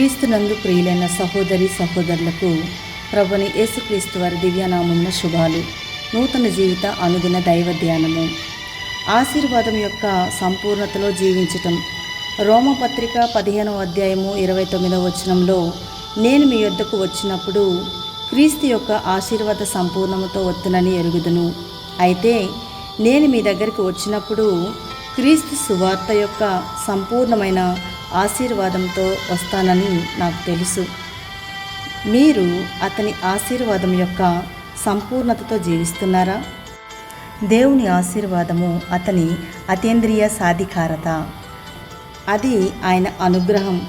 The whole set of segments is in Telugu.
క్రీస్తునందు ప్రియులైన సహోదరి సహోదరులకు ప్రభుని యేసుక్రీస్తు వారి దివ్యనామమున శుభాలు. నూతన జీవిత అనుదిన దైవ ధ్యానము. ఆశీర్వాదం యొక్క సంపూర్ణతలో జీవించటం. రోమపత్రిక పదిహేనవ అధ్యాయము ఇరవై తొమ్మిదవ వచనంలో నేను మీ యొద్దకు వచ్చినప్పుడు క్రీస్తు యొక్క ఆశీర్వాద సంపూర్ణముతో వత్తునని ఎరుగుదును. అయితే నేను మీ దగ్గరికి వచ్చినప్పుడు క్రీస్తు సువార్త యొక్క సంపూర్ణమైన ఆశీర్వాదంతో వస్తానని నాకు తెలుసు. మీరు అతని ఆశీర్వాదం యొక్క సంపూర్ణతతో జీవిస్తున్నారా? దేవుని ఆశీర్వాదము అతని అతీంద్రియ సాధికారత. అది ఆయన అనుగ్రహం.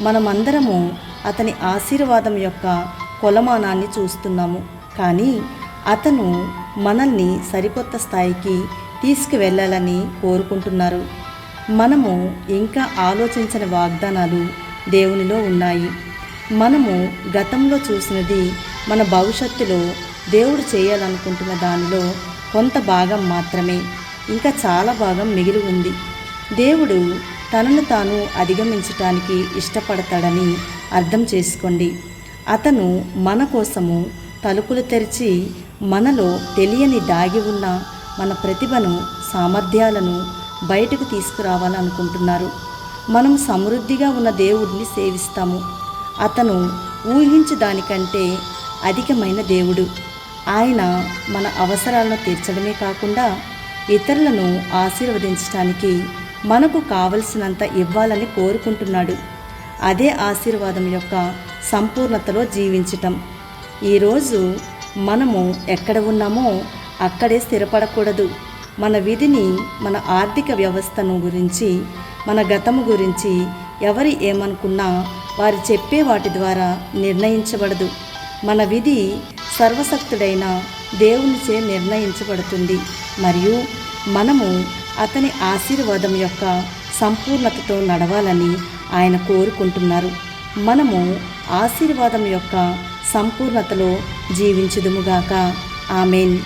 మనమందరము అతని ఆశీర్వాదం యొక్క కొలమానాన్ని చూస్తున్నాము. కానీ అతను మనల్ని సరికొత్త స్థాయికి తీసుకువెళ్ళాలని కోరుకుంటున్నారు. మనము ఇంకా ఆలోచించని వాగ్దానాలు దేవునిలో ఉన్నాయి. మనము గతంలో చూసినది మన భవిష్యత్తులో దేవుడు చేయాలనుకుంటున్న దానిలో కొంత భాగం మాత్రమే. ఇంకా చాలా భాగం మిగిలి ఉంది. దేవుడు తనను తాను అధిగమించటానికి ఇష్టపడతాడని అర్థం చేసుకోండి. అతను మన కోసము తలుపులు తెరిచి మనలో తెలియని దాగి ఉన్న మన ప్రతిభను సామర్థ్యాలను బయటకు తీసుకురావాలనుకుంటున్నారు. మనం సమృద్ధిగా ఉన్న దేవుడిని సేవిస్తాము. అతను ఊహించదానికంటే అధికమైన దేవుడు. ఆయన మన అవసరాలను తీర్చడమే కాకుండా ఇతరులను ఆశీర్వదించడానికి మనకు కావలసినంత ఇవ్వాలని కోరుకుంటున్నాడు. అదే ఆశీర్వాదం యొక్క సంపూర్ణతలో జీవించటం. ఈరోజు మనము ఎక్కడ ఉన్నామో అక్కడే స్థిరపడకూడదు. మన విధిని మన ఆర్థిక వ్యవస్థను గురించి మన గతము గురించి ఎవరు ఏమనుకున్నా వారు చెప్పే వాటి ద్వారా నిర్ణయించబడదు. మన విధి సర్వశక్తుడైన దేవునిచే నిర్ణయించబడుతుంది. మరియు మనము అతని ఆశీర్వాదం యొక్క సంపూర్ణతతో నడవాలని ఆయన కోరుకుంటున్నారు. మనము ఆశీర్వాదం యొక్క సంపూర్ణతలో జీవించుదుముగాక ఆమెన్.